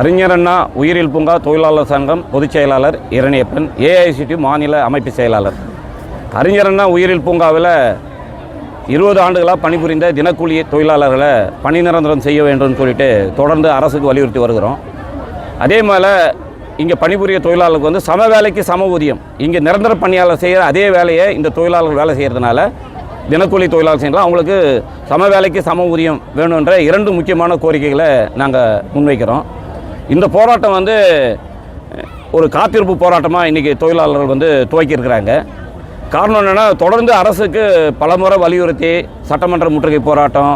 அறிஞர் அண்ணா உயிரியல் பூங்கா தொழிலாளர் சங்கம் பொதுச் செயலாளர் இரணியப்பன் ஏஐசிடி மாநில அமைப்பு செயலாளர். அறிஞர் அண்ணா உயிரியல் பூங்காவில் இருபது ஆண்டுகளாக பணிபுரிந்த தினக்கூலி தொழிலாளர்களை பணி நிரந்தரம் செய்ய வேண்டும்னு சொல்லிட்டு தொடர்ந்து அரசுக்கு வலியுறுத்தி வருகிறோம். அதே போல் இங்கே பணிபுரிய தொழிலாளர்களுக்கு வந்து சம வேலைக்கு சம ஊதியம். இங்கே நிரந்தர பணியாளர் செய்கிற அதே வேலையை இந்த தொழிலாளர்கள் வேலை செய்கிறதுனால தினக்கூலி தொழிலாளர் செய்யலாம் அவங்களுக்கு சம வேலைக்கு சம ஊதியம் வேணுன்ற இரண்டு முக்கியமான கோரிக்கைகளை நாங்கள் முன்வைக்கிறோம். இந்த போராட்டம் வந்து ஒரு காத்திருப்பு போராட்டமாக இன்றைக்கி தொழிலாளர்கள் வந்து துவக்கியிருக்கிறாங்க. காரணம் என்னென்னா தொடர்ந்து அரசுக்கு பலமுறை வலியுறுத்தி சட்டமன்ற முற்றுகை போராட்டம்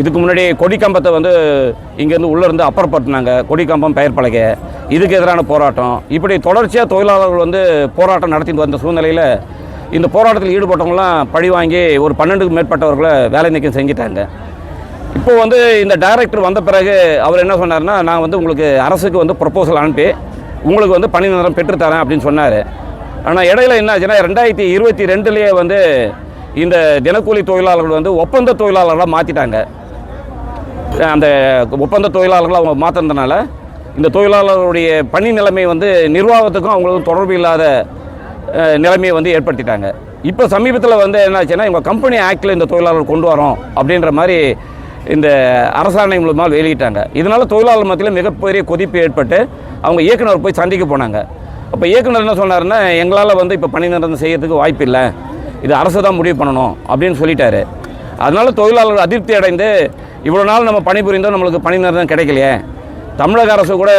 இதுக்கு முன்னாடி கொடிக்கம்பத்தை வந்து இங்கேருந்து உள்ளேருந்து அப்புறப்பட்டினாங்க கொடிக்கம்பம் பெயர் பழக இதுக்கு எதிரான போராட்டம். இப்படி தொடர்ச்சியாக தொழிலாளர்கள் வந்து போராட்டம் நடத்திட்டு வந்த சூழ்நிலையில் இந்த போராட்டத்தில் ஈடுபட்டவங்களாம் பழி வாங்கி ஒரு பன்னெண்டுக்கு மேற்பட்டவர்களை வேலை நீக்கம் செஞ்சிட்டாங்க. இப்போ வந்து இந்த டைரக்டர் வந்த பிறகு அவர் என்ன சொன்னார்னா நான் வந்து உங்களுக்கு அரசுக்கு வந்து ப்ரப்போசல் அனுப்பி உங்களுக்கு வந்து பணி நிறம் பெற்றுத்தரேன் அப்படின்னு சொன்னார். ஆனால் இடையில என்ன ஆச்சுன்னா ரெண்டாயிரத்தி இருபத்தி ரெண்டுலேயே வந்து இந்த தினக்கூலி தொழிலாளர்கள் வந்து ஒப்பந்த தொழிலாளர்களாக மாற்றிட்டாங்க அந்த ஒப்பந்த தொழிலாளர்களை அவங்க மாற்றினதுனால இந்த தொழிலாளர்களுடைய பணி நிலைமை வந்து நிர்வாகத்துக்கும் அவங்களுக்கும் தொடர்பு இல்லாத நிலைமையை வந்து ஏற்படுத்திட்டாங்க. இப்போ சமீபத்தில் வந்து என்னாச்சுன்னா இவங்க கம்பெனி ஆக்டில் இந்த தொழிலாளர்கள் கொண்டு வரோம் அப்படின்ற மாதிரி இந்த அரசாணை மூலமாக வெளியிட்டாங்க. இதனால் தொழிலாளர் மத்தியில் மிகப்பெரிய கொதிப்பு ஏற்பட்டு அவங்க இயக்குனர் போய் சந்திக்க போனாங்க. அப்போ இயக்குனர் என்ன சொன்னார்னா எங்களால் வந்து இப்போ பணி நிரந்தரம் செய்யறதுக்கு வாய்ப்பு இல்லை. இது அரசு தான் முடிவு பண்ணணும். அப்படின்னு சொல்லிட்டாரு. அதனால் தொழிலாளர்கள் அதிருப்தி அடைந்து இவ்வளோ நாள் நம்ம பணிபுரிந்தோம் நம்மளுக்கு பணி நிரந்தரம் கிடைக்கலையே. தமிழக அரசு கூட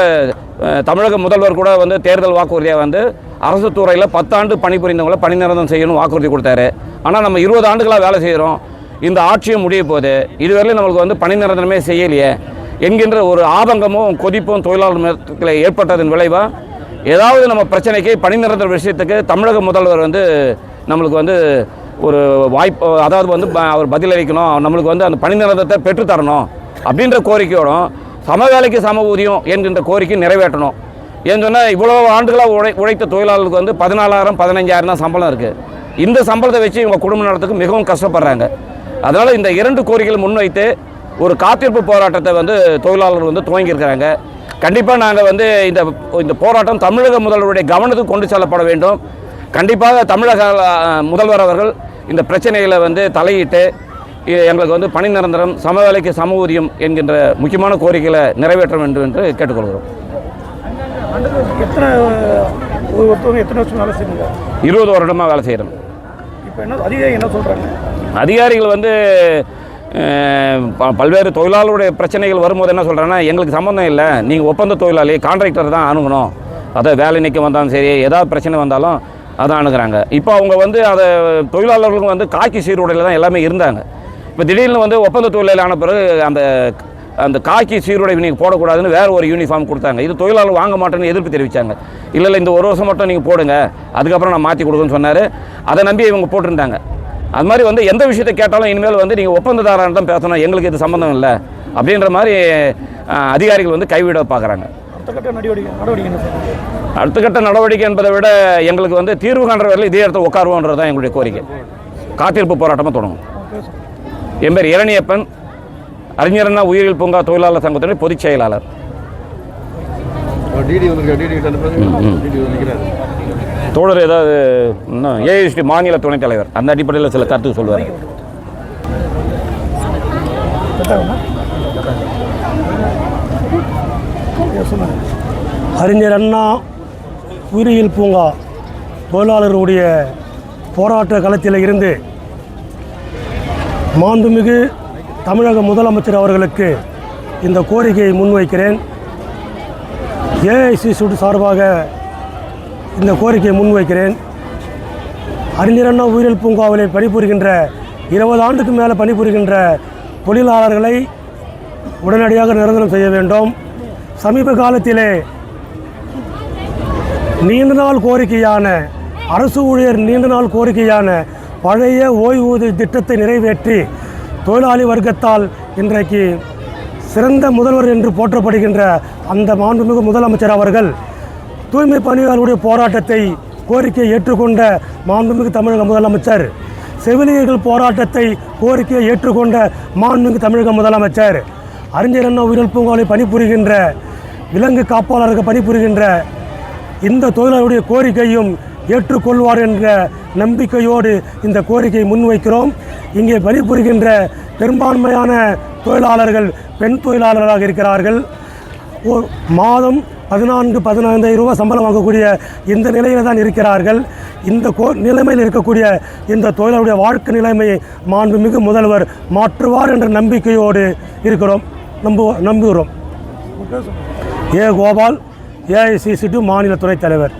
தமிழக முதல்வர் கூட வந்து தேர்தல் வாக்குறுதியாக வந்து அரசு துறையில் பத்தாண்டு பணிபுரிந்தவங்கள பணி நிரந்தரம் செய்யணும் வாக்குறுதி கொடுத்தாரு. ஆனால் நம்ம இருபது ஆண்டுகளாக வேலை செய்கிறோம் இந்த ஆட்சியும் முடிய போது இதுவரையிலும் நம்மளுக்கு வந்து பணி நிரந்தரமே செய்யலையே. என்கின்ற ஒரு ஆபங்கமும் கொதிப்பும் தொழிலாளர் ஏற்பட்டதன் விளைவாக ஏதாவது நம்ம பிரச்சனைக்கு பணி நிரந்தர விஷயத்துக்கு தமிழக முதல்வர் வந்து நம்மளுக்கு வந்து ஒரு வாய்ப்பு அதாவது வந்து ப- அவர் பதிலளிக்கணும். நம்மளுக்கு வந்து அந்த பணி நிரந்தரத்தை பெற்றுத்தரணும் அப்படின்ற கோரிக்கையோடும் சம வேலைக்கு சம ஊதியம் என்கின்ற கோரிக்கை நிறைவேற்றணும். ஏன்னு சொன்னால் இவ்வளோ ஆண்டுகளாக உழை உழைத்த தொழிலாளர்களுக்கு வந்து பதினாலாயிரம் பதினஞ்சாயிரம் தான் சம்பளம் இருக்குது இந்த சம்பளத்தை வச்சு இவங்க குடும்ப நடத்துக்கு மிகவும் கஷ்டப்படுறாங்க. அதனால் இந்த இரண்டு கோரிக்கைகள் முன்வைத்து ஒரு காத்திருப்பு போராட்டத்தை வந்து தொழிலாளர்கள் வந்து துவங்கியிருக்கிறாங்க. கண்டிப்பாக நாங்கள் வந்து இந்த இந்த போராட்டம் தமிழக முதல்வருடைய கவனத்துக்கு கொண்டு செல்லப்பட வேண்டும். கண்டிப்பாக தமிழக முதல்வர் அவர்கள் இந்த பிரச்சனைகளை வந்து தலையிட்டு எங்களுக்கு வந்து பணி நிரந்தரம் சம வேலைக்கு சம ஊதியம் என்கின்ற முக்கியமான கோரிக்கைகளை நிறைவேற்ற வேண்டும் என்று கேட்டுக்கொள்கிறோம். எத்தனை எத்தனை வருஷம் வேலை செய்யுங்க இருபது வருடமாக வேலை செய்கிறோம். இப்போ என்ன அதிகாரி என்ன சொல்கிறாங்க அதிகாரிகள் வந்து ப- பல்வேறு தொழிலாளருடைய பிரச்சனைகள் வரும்போது என்ன சொல்கிறேன்னா எங்களுக்கு சம்மந்தம் இல்லை நீங்கள் ஒப்பந்த தொழிலாளி கான்ட்ராக்டர் தான் அணுகணும். அதை வேலை நிற்க வந்தாலும் சரி ஏதாவது பிரச்சனை வந்தாலும் அதை அணுகிறாங்க. இப்போ அவங்க வந்து அதை தொழிலாளர்களுக்கும் வந்து காக்கி சீருடையில் தான் எல்லாமே இருந்தாங்க. இப்போ திடீர்னு வந்து ஒப்பந்த தொழிலாளி ஆன பிறகு அந்த அந்த காக்கி சீருடை நீங்கள் போடக்கூடாதுன்னு வேறு ஒரு யூனிஃபார்ம் கொடுத்தாங்க. இது தொழிலாளர் வாங்க மாட்டேன்னு எதிர்ப்பு தெரிவித்தாங்க இல்லை இல்லை இந்த ஒரு வருஷம் மட்டும் நீங்கள் போடுங்க. அதுக்கப்புறம் நான் மாற்றி கொடுக்குன்னு சொன்னார். அதை நம்பி இவங்க போட்டிருந்தாங்க. அது மாதிரி வந்து எந்த விஷயத்தை கேட்டாலும் இனிமேல் வந்து நீங்கள் ஒப்பந்ததாரன் தான் பேசணும். எங்களுக்கு இது சம்மந்தம் இல்லை. அப்படின்ற மாதிரி அதிகாரிகள் வந்து கைவிட பார்க்குறாங்க. அடுத்த கட்ட நடவடிக்கை என்பதை விட எங்களுக்கு வந்து தீர்வு காண்ற வரையில் இதே இடத்துல உட்காருவோன்றது தான் எங்களுடைய கோரிக்கை. காத்திருப்பு போராட்டமாக தொடங்கும். என் பேர் இரணியப்பன் அறிஞரண்ணா உயிரியல் பூங்கா தொழிலாளர் சங்கத்தினுடைய பொதுச் செயலாளர். தோழர் ஏதாவது இன்னும் ஏஎஸ்டி மாநில துணைத் தலைவர் அந்த அடிப்படையில் சில கருத்து சொல்லுங்கள் அறிஞர் அண்ணா உயிரியல் பூங்கா தொழிலாளர்களுடைய போராட்ட களத்தில் இருந்து மாண்புமிகு தமிழக முதலமைச்சர் அவர்களுக்கு இந்த கோரிக்கையை முன்வைக்கிறேன். ஏஐசி சுட்டு சார்பாக இந்த கோரிக்கையை முன்வைக்கிறேன். அறிஞர் அண்ணா உயிரியல் பூங்காவிலே பணிபுரிகின்ற இருபது ஆண்டுக்கு மேலே பணிபுரிகின்ற தொழிலாளர்களை உடனடியாக நிரந்தரம் செய்ய வேண்டும். சமீப காலத்திலே நீண்ட நாள் கோரிக்கையான அரசு ஊழியர் நீண்ட நாள் கோரிக்கையான பழைய ஓய்வூதிய திட்டத்தை நிறைவேற்றி தொழிலாளி வர்க்கத்தால் இன்றைக்கு சிறந்த முதல்வர் என்று போற்றப்படுகின்ற அந்த மாண்புமிகு முதலமைச்சர் அவர்கள் தூய்மை பணியாளர்களுடைய போராட்டத்தை கோரிக்கையை ஏற்றுக்கொண்ட மாண்புமிகு தமிழக முதலமைச்சர் செவிலியர்கள் போராட்டத்தை கோரிக்கையை ஏற்றுக்கொண்ட மாண்புமிகு தமிழக முதலமைச்சர் அறிஞர் அண்ணா உயிரிழப்பு பூங்காவில் பணிபுரிகின்ற விலங்கு காப்பாளருக்கு பணிபுரிகின்ற இந்த தொழிலாளருடைய கோரிக்கையும் ஏற்றுக்கொள்வார் என்ற நம்பிக்கையோடு இந்த கோரிக்கையை முன்வைக்கிறோம். இங்கே பணிபுரிகின்ற பெரும்பான்மையான தொழிலாளர்கள் பெண் தொழிலாளர்களாக இருக்கிறார்கள். மாதம் பதினான்கு பதினைந்தாயிரம் ரூபாய் சம்பளம் வாங்கக்கூடிய இந்த நிலையில் தான் இருக்கிறார்கள். இந்த கோ நிலைமையில் இருக்கக்கூடிய இந்த தொழிலாளருடைய வாழ்க்கை நிலைமையை மாண்புமிகு முதல்வர் மாற்றுவார் என்ற நம்பிக்கையோடு இருக்கிறோம். நம்பு நம்புகிறோம். ஏ கோபால் ஏஐசிசி மாநில துணைத் தலைவர்.